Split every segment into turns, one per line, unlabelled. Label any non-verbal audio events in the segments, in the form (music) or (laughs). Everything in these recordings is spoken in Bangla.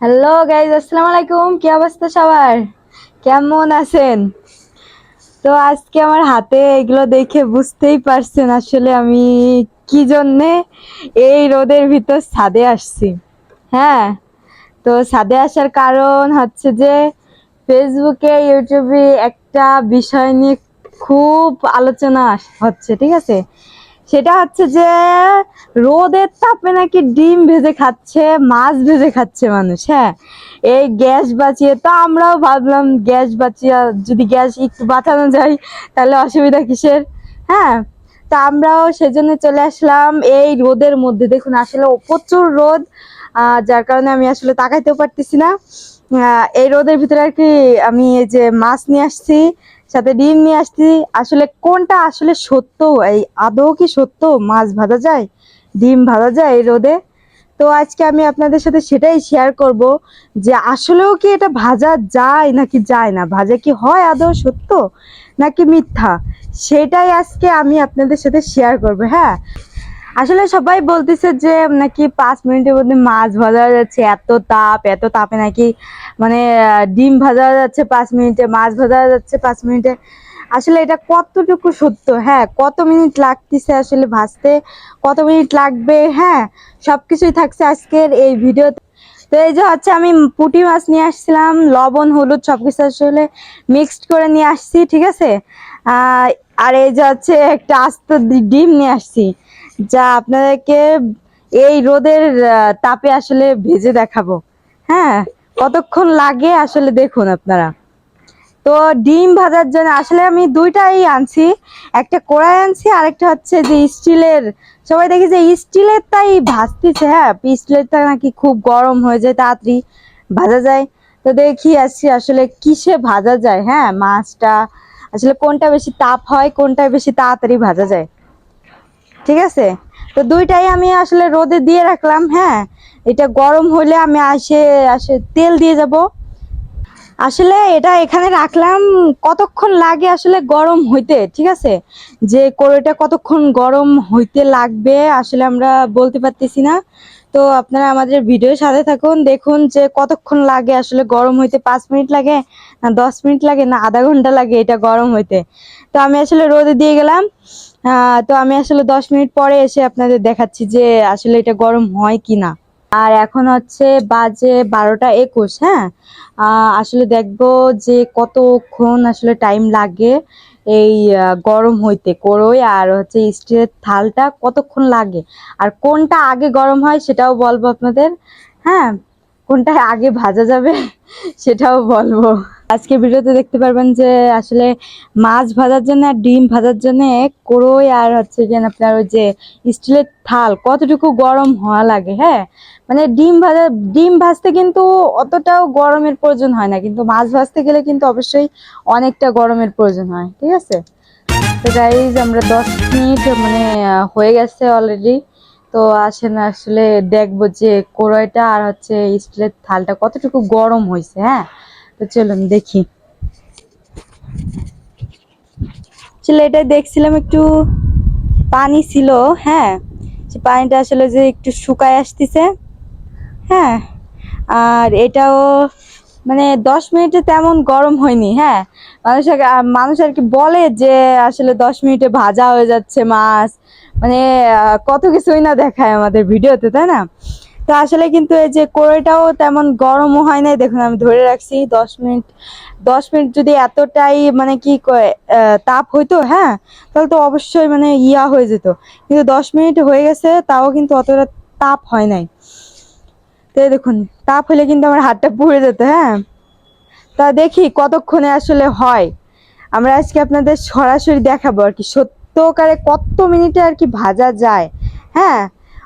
হ্যালো গাইজ আসসালামু আলাইকুম। কি অবস্থা সবার? কেমন আছেন? তো আজকে আমার হাতে এগুলো দেখে বুঝতেই পারছেন আসলে আমি কি জন্যে এই রোদের ভিতর ছাদে আসছি। হ্যাঁ তো ছাদে আসার কারণ হচ্ছে যে ফেসবুকে, ইউটিউবে একটা বিষয় নিয়ে খুব আলোচনা হচ্ছে, ঠিক আছে? সেটা হচ্ছে যে রোদের তাপে নাকি ডিম ভেজে খাচ্ছে, মাছ ভেজে খাচ্ছে মানুষ হ্যাঁ? এই গ্যাস বাঁচিয়ে, তো আমরাও ভাবলাম গ্যাস বাঁচিয়ে, যদি গ্যাস একটু বাঁচানো যায়, তাহলে অসুবিধা কিসের হ্যাঁ? তা আমরাও সেজন্য চলে আসলাম এই রোদের মধ্যে। দেখুন, আসলে প্রচুর রোদ যার কারণে আমি আসলে তাকাইতেও পারতেছি না। এই রোদের ভিতরে আর কি আমি এই যে মাছ নিয়ে আসছি সাথে ডিম নিয়ে আসছি। আসলে কোনটা আসলে সত্য? এই আদৌ কি সত্য? মাছ ভাজা যায়? ডিম ভাজা যায় এই রোদে? তো আজকে আমি আপনাদের সাথে সেটাই শেয়ার করব যে আসলেও কি এটা ভাজা যায় নাকি যায় না? ভাজা কি হয় আদৌ সত্য নাকি মিথ্যা? সেটাই আজকে আমি আপনাদের সাথে শেয়ার করব হ্যাঁ? আসলে সবাই বলতেছে যে নাকি পাঁচ মিনিটের মধ্যে মাছ ভাজা যাচ্ছে, এত তাপ, এত তাপে নাকি মানে ডিম ভাজা যাচ্ছে পাঁচ মিনিটে, মাছ ভাজা যাচ্ছে পাঁচ মিনিটে। আসলে এটা কতটুকু সত্য? হ্যাঁ কত মিনিট লাগতেছে আসলে ভাজতে? কত মিনিট লাগবে? হ্যাঁ সবকিছুই থাকছে আজকের এই ভিডিওতে। তো এই যে হচ্ছে আমি পুঁটি মাছ নিয়ে আসছিলাম, লবণ, হলুদ সবকিছু আসলে মিক্সড করে নিয়ে আসছি, ঠিক আছে? আর এই যে হচ্ছে একটা আস্ত ডিম নিয়ে আসছি। যা আপনাদেরকে এই রোদের তাপে আসলে ভেজে দেখাবো। হ্যাঁ কতক্ষণ লাগে আসলে দেখুন আপনারা। তো ডিম ভাজার জন্য আসলে আমি দুইটাই আনছি। একটা কড়াই আনছি, আরেকটা হচ্ছে যে স্টিলের। সবাই দেখি যে স্টিলের তাই ভাজতেছে হ্যাঁ স্টিলেরটা নাকি খুব গরম হয়ে যায়, তাড়াতাড়ি ভাজা যায়। তো দেখি আসছি আসলে কিসে ভাজা যায় হ্যাঁ মাছটা আসলে কোনটা বেশি তাপ হয়, কোনটা বেশি তাড়াতাড়ি ভাজা যায়। ঠিক আছে? তো দুইটাই আমি আসলে রোদে দিয়ে রাখলাম হ্যাঁ? এটা গরম হলে আমি আসে আসে তেল দিয়ে যাব। আসলে এটা এখানে রাখলাম কতক্ষণ লাগে আসলে গরম হইতে, ঠিক আছে? যে কড়াইটা কতক্ষণ গরম হইতে লাগবে আসলে আমরা বলতে পারতেছি না। তো আপনারা আমাদের ভিডিওর সাথে থাকুন, দেখুন যে কতক্ষণ লাগে আসলে গরম হইতে, পাঁচ মিনিট লাগে না দশ মিনিট লাগে না আধা ঘণ্টা লাগে এটা গরম হইতে। তো আমি আসলে রোদে দিয়ে গেলাম। তো আমি আসলে দশ মিনিট পরে এসে আপনাদের দেখাচ্ছি যে আসলে এটা গরম হয় কি না আর এখন হচ্ছে বাজে বারোটা একুশ হ্যাঁ? আসলে দেখব যে কতক্ষণ আসলে টাইম লাগে এই গরম হইতে কড়ই আর হচ্ছে স্টিলের থালটা কতক্ষণ লাগে। আর কোনটা আগে গরম হয় সেটাও বলব আপনাদের হ্যাঁ? কোনটা আগে ভাজা যাবে (laughs) সেটাও বলব। আজকে ভিডিওতে দেখতে পারবেন যে আসলে মাছ ভাজার জন্য আর ডিম ভাজার জন্য কড়ই আর হচ্ছে যে আপনার ওই যে স্টিলের থাল কতটুকু গরম হওয়া লাগে হ্যাঁ? মানে ডিম ভাজা, ডিম ভাজতে কিন্তু অতটাও গরমের প্রয়োজন হয় না, কিন্তু মাছ ভাজতে গেলে কিন্তু অবশ্যই অনেকটা গরমের প্রয়োজন হয়, ঠিক আছে? তো গাইজ আমরা দশ মিনিট মানে হয়ে গেছে অলরেডি তো আসেন, আসলে দেখব যে কড়াইটা আর হচ্ছে স্টিলের থালটা কতটুকু গরম হয়েছে হ্যাঁ? তো চলুন দেখি। আসলে এটা দেখছিলাম একটু পানি ছিল হ্যাঁ। পানিটা আসলে যে একটু শুকায় আসতেছে হ্যাঁ। আর এটাও মানে দশ মিনিটে তেমন গরম হয়নি হ্যাঁ। মানুষ মানুষ আর কি বলে যে আসলে দশ মিনিটে ভাজা হয়ে যাচ্ছে মাছ। মানে কত কিছুই না দেখায় আমাদের ভিডিওতে, তাই না? তো আসলে কিন্তু এই যে কড়াইটাও তেমন গরমও হয় নাই। দেখুন, আমি ধরে রাখছি, দশ মিনিট দশ মিনিট যদি এতটাই মানে কি তাপ হইতো হ্যাঁ তাহলে তো অবশ্যই মানে ইয়া হয়ে যেত। কিন্তু দশ মিনিট হয়ে গেছে, তাও কিন্তু অতটা তাপ হয় নাই। তো দেখুন, তাপ হলে কিন্তু আমার হাতটা পুড়ে যেত হ্যাঁ। তা দেখি কতক্ষণে আসলে হয়। আমরা আজকে আপনাদের সরাসরি দেখাবো আর কি, সত্যকারে কত মিনিটে আর কি ভাজা যায় হ্যাঁ।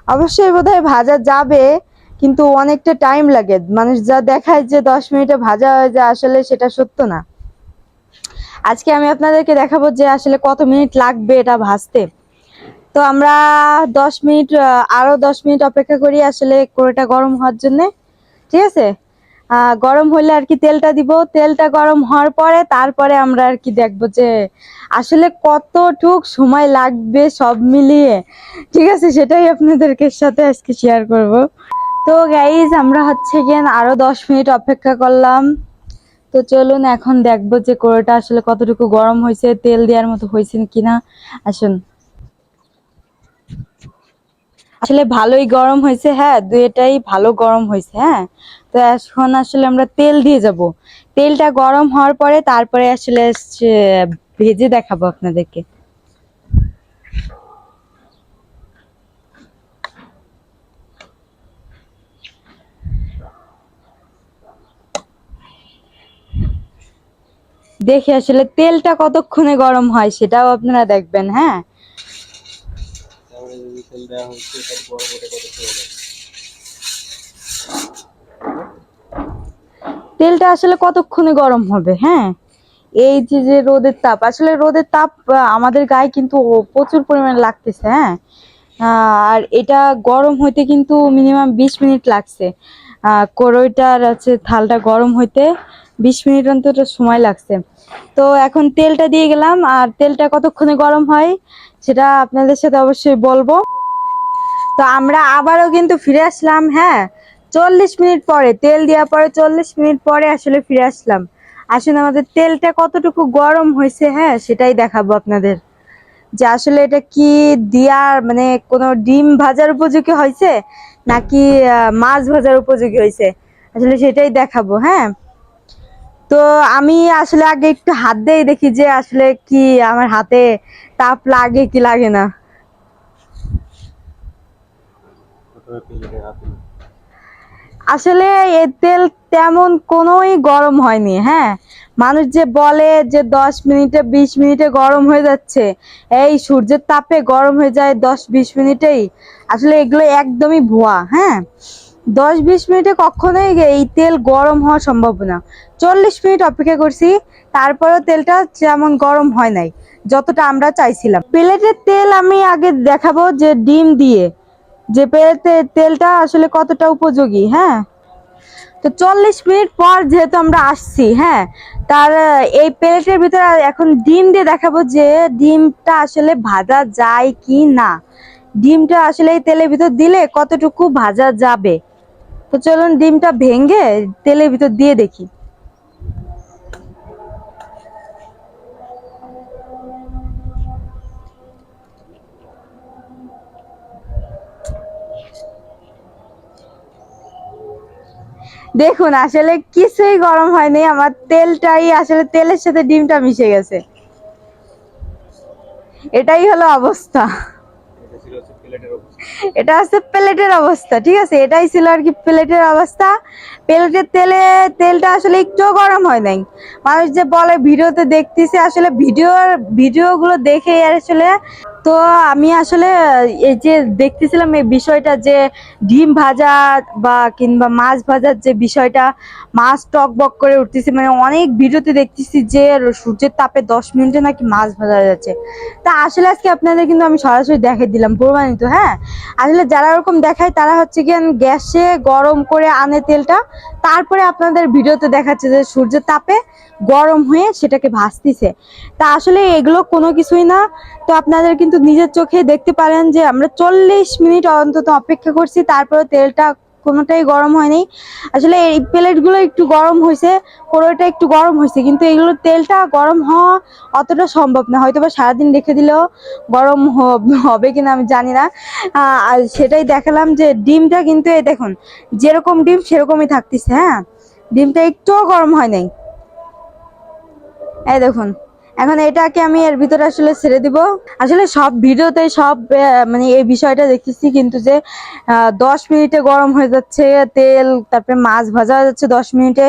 অবশ্যই বোধহয় ভাজা যাবে, কিন্তু অনেকটা টাইম লাগে। মানুষ যা দেখায় যে দশ মিনিটে ভাজা হয়ে যায়, আসলে সেটা সত্য না। আজকে আমি আপনাদেরকে দেখাবো যে আসলে কত মিনিট লাগবে এটা ভাজতে। তো আমরা দশ মিনিট আরও আরও দশ মিনিট অপেক্ষা করি আসলে কড়াইটা গরম হওয়ার জন্যে। ঠিক আছে? গরম হলে আর কি তেলটা দিব। তেলটা গরম হওয়ার পরে তারপরে আমরা আর কি দেখব যে আসলে কতটুক সময় লাগবে সব মিলিয়ে। ঠিক আছে, সেটাই আপনাদেরকে সাথে আজকে শেয়ার করব। তো গাইজ আমরা হচ্ছে গিয়ে আরও দশ মিনিট অপেক্ষা করলাম। তো চলুন এখন দেখব যে কোড়োটা আসলে কতটুকু গরম হয়েছে, তেল দেওয়ার মতো হয়েছে কিনা। আসুন। আসলে ভালোই গরম হয়েছে হ্যাঁ দুইটাই ভালো গরম হয়েছে হ্যাঁ। তো এখন আসলে আমরা তেল দিয়ে যাব। তেলটা গরম হওয়ার পরে তারপরে আসলে ভেজে দেখাবো আপনাদেরকে। দেখি আসলে তেলটা কতক্ষণে গরম হয় সেটাও আপনারা দেখবেন হ্যাঁ।
তেল দেওয়া হচ্ছে তার বড় কত লাগে
তেলটা আসলে কতক্ষণে গরম হবে হ্যাঁ? এই যে যে রোদের তাপ, আসলে রোদের তাপ আমাদের গায়ে কিন্তু প্রচুর পরিমাণে লাগতেছে হ্যাঁ? আর এটা গরম হইতে কিন্তু মিনিমাম বিশ মিনিট লাগছে। কড়ইটার আছে থালটা গরম হইতে বিশ মিনিট অন্তত সময় লাগছে। তো এখন তেলটা দিয়ে গেলাম, আর তেলটা কতক্ষণে গরম হয়, সেটা আপনাদের সাথে অবশ্যই বলব। তো আমরা আবারও কিন্তু ফিরে আসলাম হ্যাঁ? চল্লিশ মিনিট পরে, তেল দেওয়ার পরে চল্লিশ মিনিট পরে আসলে ফিরে আসলাম। আসলে আমাদের তেলটা কতটুকু গরম হয়েছে হ্যাঁ সেটাই দেখাবো আপনাদের। যে আসলে এটা কি দিয়ার মানে কোনো ডিম ভাজার উপযোগী হয়েছে, নাকি মাছ ভাজার উপযোগী হয়েছে? আসলে সেটাই দেখাবো হ্যাঁ? তো আমি আসলে আগে একটু হাত দিয়ে দেখি যে আসলে কি আমার হাতে তাপ লাগে কি লাগে না
প্রথমে প্লেটে হাত দিন।
আসলে এ তেল তেমন কোনোই গরম হয়নি হ্যাঁ? মানুষ যে বলে যে দশ মিনিটে, বিশ মিনিটে গরম হয়ে যাচ্ছে, এই সূর্যের তাপে গরম হয়ে যায় দশ, বিশ মিনিটেই। আসলে এগুলো একদমই ভুয়া হ্যাঁ? দশ, বিশ মিনিটে কখনোই এই তেল গরম হওয়া সম্ভব না। চল্লিশ মিনিট অপেক্ষা করছি, তারপরেও তেলটা তেমন গরম হয় নাই, যতটা আমরা চাইছিলাম। প্লেটের তেল আমি আগে দেখাবো যে ডিম দিয়ে। যে তেলটা আসলে কতটা উপযোগী হ্যাঁ? তো চল্লিশ মিনিট পর যেহেতু আমরা আসছি হ্যাঁ তার এই প্লেটের ভিতরে এখন ডিম দিয়ে দেখাবো যে ডিমটা আসলে ভাজা যায় কি না। ডিমটা আসলে এই তেলের ভিতর দিলে কতটুকু ভাজা যাবে। তো চলুন ডিমটা ভেঙে তেলের ভিতর দিয়ে দেখি। দেখুন, আসলে কিছুই গরম হয়নি। আমার তেলটাই, আসলে তেলের সাথে ডিমটা মিশে গেছে। এটাই হলো অবস্থা।
এটা হচ্ছে প্লেটের অবস্থা,
ঠিক আছে? এটাই ছিল আর কি প্লেটের অবস্থা। প্লেটের তেলে, তেলটা আসলে একটুও গরম হয় নাই। মানুষ যে বলে ভিডিওতে দেখতেছে, আসলে ভিডিওর, ভিডিওগুলো দেখে আসলে তো আমি আসলে, এই যে দেখতেছিলাম এই বিষয়টা যে ডিম ভাজা বা কিংবা মাছ ভাজার যে বিষয়টা, মাছ টক বক করে উঠতেছে মানে অনেক ভিডিওতে দেখতেছি যে সূর্যের তাপে দশ মিনিটে নাকি মাছ ভাজা যাচ্ছে। তা আসলে আজকে আপনাদের কিন্তু আমি সরাসরি দেখে দিলাম, প্রমাণিত হ্যাঁ? আসলে যারা ওরকম দেখায়, তারা হচ্ছে কি গ্যাসে গরম করে আনে তেলটা। তারপরে আপনাদের ভিডিওতে দেখাচ্ছে যে সূর্যের তাপে গরম হয়ে সেটাকে ভাসতিছে। তা আসলে এগুলো কোনো কিছুই না। তো আপনাদের কিন্তু নিজের চোখে দেখতে পারেন যে আমরা চল্লিশ মিনিট অন্তত অপেক্ষা করছি, তারপরে তেলটা কোনোটাই গরম হয়নি। আসলে এই প্লেটগুলো একটু গরম হয়েছে কোনোটা একটু গরম হয়েছে, কিন্তু এগুলো তেলটা গরম হওয়া অতটা সম্ভব না। হয়তো বা সারাদিন রেখে দিলেও গরম হবে কিনা আমি জানি না। আর সেটাই দেখালাম যে ডিমটা কিন্তু এই দেখুন, যেরকম ডিম সেরকমই থাকতেছে হ্যাঁ? ডিমটা একটুও গরম হয় নাই এই দেখুন। এখন এটাকে আমি এর ভিতরে আসলে ছেড়ে দিব। আসলে সব ভিডিওতে সব মানে এই বিষয়টা দেখেছি কিন্তু যে দশ মিনিটে গরম হয়ে যাচ্ছে, তেল, তারপরে মাছ ভাজা হয়ে যাচ্ছে দশ মিনিটে।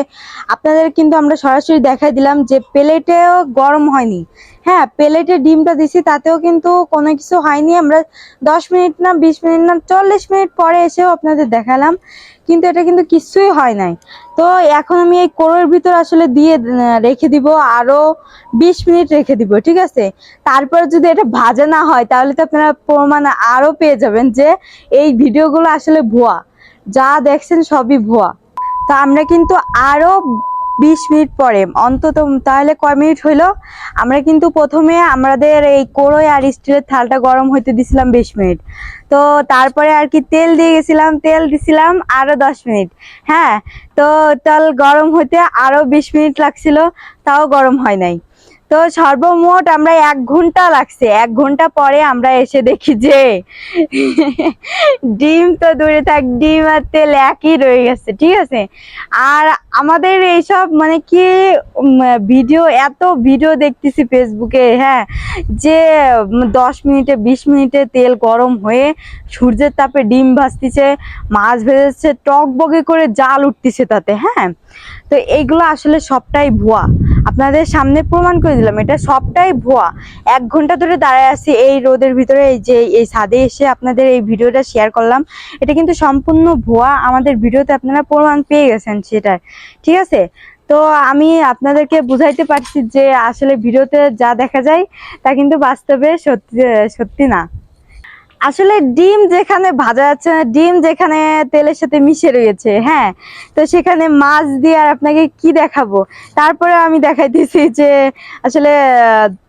আপনাদের কিন্তু আমরা সরাসরি দেখাই দিলাম যে, প্লেটেও গরম হয়নি। হ্যাঁ প্লেটে ডিমটা দিছি, তাতেও কিন্তু কোনো কিছু হয়নি। আমরা দশ মিনিট না, বিশ মিনিট না, চল্লিশ মিনিট পরে এসেও আপনাদের দেখালাম। কিন্তু এটা কিন্তু কিছুই হয় নাই। তো এখন আমি এই কোড়োর ভিতর আসলে দিয়ে রেখে দিব আরও বিশ মিনিট রেখে দিব, ঠিক আছে? তারপর যদি এটা ভাজা না হয়, তাহলে তো আপনারা প্রমাণ আরও পেয়ে যাবেন যে এই ভিডিওগুলো আসলে ভুয়া। যা দেখছেন সবই ভুয়া। তো আমরা কিন্তু আরও বিশ মিনিট পরে, অন্তত তাহলে কয় মিনিট হইল? আমরা কিন্তু প্রথমে আমাদের এই কড়ই আর স্টিলের থালটা গরম হইতে দিছিলাম বিশ মিনিট। তো তারপরে আর কি তেল দিয়ে গেছিলাম, তেল দিছিলাম আরও দশ মিনিট। হ্যাঁ তো তেল গরম হইতে আরও বিশ মিনিট লাগছিল, তাও গরম হয় নাই। তো সর্বমোট আমরা এক ঘণ্টা লাগছে। এক ঘণ্টা পরে আমরা এসে দেখি যে ডিম তো দূরে থাক, ডিম আর তেল একই রয়ে গেছে, ঠিক আছে? আর আমাদের এইসব মানে কি ভিডিও, এত ভিডিও দেখতেছি ফেসবুকে হ্যাঁ যে দশ মিনিটে, বিশ মিনিটে তেল গরম হয়ে সূর্যের তাপে ডিম ভাজতেছে, মাছ ভেজেছে টক বগে করে জাল উঠতেছে তাতে হ্যাঁ? তো এইগুলো আসলে সবটাই ভুয়া। আপনাদের সামনে প্রমাণ করে দিলাম, এটা সবটাই ভুয়া। এক ঘণ্টা ধরে দাঁড়ায় আছি এই রোদের ভিতরে, এই যে এই ছাদে এসে আপনাদের এই ভিডিওটা শেয়ার করলাম। এটা কিন্তু সম্পূর্ণ ভুয়া, আমাদের ভিডিওতে আপনারা প্রমাণ পেয়ে গেছেন সেটার ঠিক আছে? তো আমি আপনাদেরকে বুঝাইতে পারছি যে আসলে ভিডিওতে যা দেখা যায় তা কিন্তু বাস্তবে সত্যি সত্যি না। আসলে ডিম যেখানে ভাজা যাচ্ছে না, ডিম যেখানে তেলের সাথে মিশে রয়েছে হ্যাঁ? তো সেখানে মাছ দিয়ে আর আপনাকে কি দেখাবো? তারপরে আমি দেখাইতেছি যে আসলে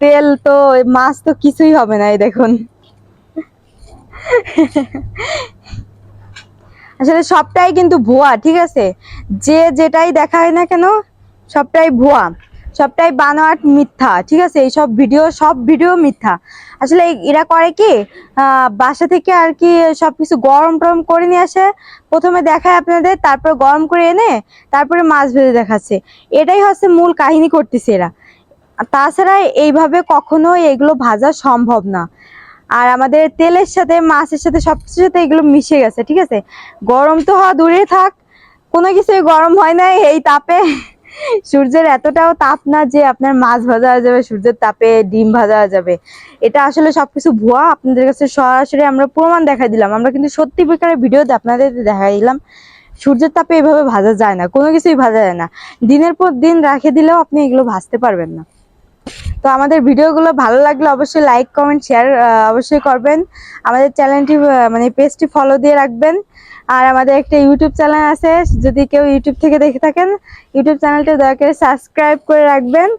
তেল তো, মাছ তো কিছুই হবে না, এই দেখুন। আসলে সবটাই কিন্তু ভুয়া, ঠিক আছে? যে যেটাই দেখায় না কেন, সবটাই ভুয়া। সবটাই বানোয়াট মিথ্যা, ঠিক আছে? এই সব ভিডিও সব ভিডিও মিথ্যা। আসলে এরা করে কি বাসা থেকে আর কি সবকিছু গরম টরম করে নিয়ে আসে। প্রথমে দেখায় আপনাদের, তারপর গরম করে এনে, তারপরে মাছ ভেজে দেখাচ্ছে। এটাই হচ্ছে মূল কাহিনী করতেছে এরা। তাছাড়া এইভাবে কখনোই এগুলো ভাজা সম্ভব না। আর আমাদের তেলের সাথে, মাছের সাথে, সবকিছুর সাথে এগুলো মিশে গেছে, ঠিক আছে? গরম তো হওয়া দূরে থাক। কোনো কিছুই গরম হয় না এই তাপে। সূর্যের এতটাও তাপ না যে আপনার মাছ ভাজা হয়ে যাবে, সূর্যের তাপে ডিম ভাজা হয়ে যাবে। এটা আসলে সবকিছু ভুয়া। আপনাদের কাছে সরাসরি আমরা প্রমাণ দেখা দিলাম। আমরা কিন্তু সত্যি প্রকারের ভিডিওতে আপনাদের দেখা দিলাম। সূর্যের তাপে এভাবে ভাজা যায় না, কোনো কিছুই ভাজা যায় না। দিনের পর দিন রাখে দিলেও আপনি এগুলো ভাজতে পারবেন না। তো আমাদের ভিডিওগুলো ভালো লাগলে অবশ্যই লাইক কমেন্ট শেয়ার অবশ্যই করবেন। আমাদের চ্যানেলটি মানে পেজটি ফলো দিয়ে রাখবেন। আর আমাদের একটা ইউটিউব চ্যানেল আছে, যদি কেউ ইউটিউব থেকে দেখে থাকেন ইউটিউব চ্যানেলটা দয়া করে সাবস্ক্রাইব করে রাখবেন।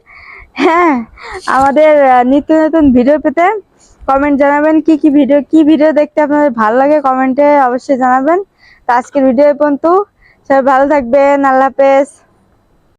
হ্যাঁ আমাদের নিত্য নতুন ভিডিও পেতে কমেন্ট জানাবেন, কি কি ভিডিও কি ভিডিও দেখতে আপনাদের ভালো লাগে কমেন্টে অবশ্যই জানাবেন। তো আজকের ভিডিও পর্যন্ত। সবাই ভালো থাকবেন, আল্লাহ হাফেজ।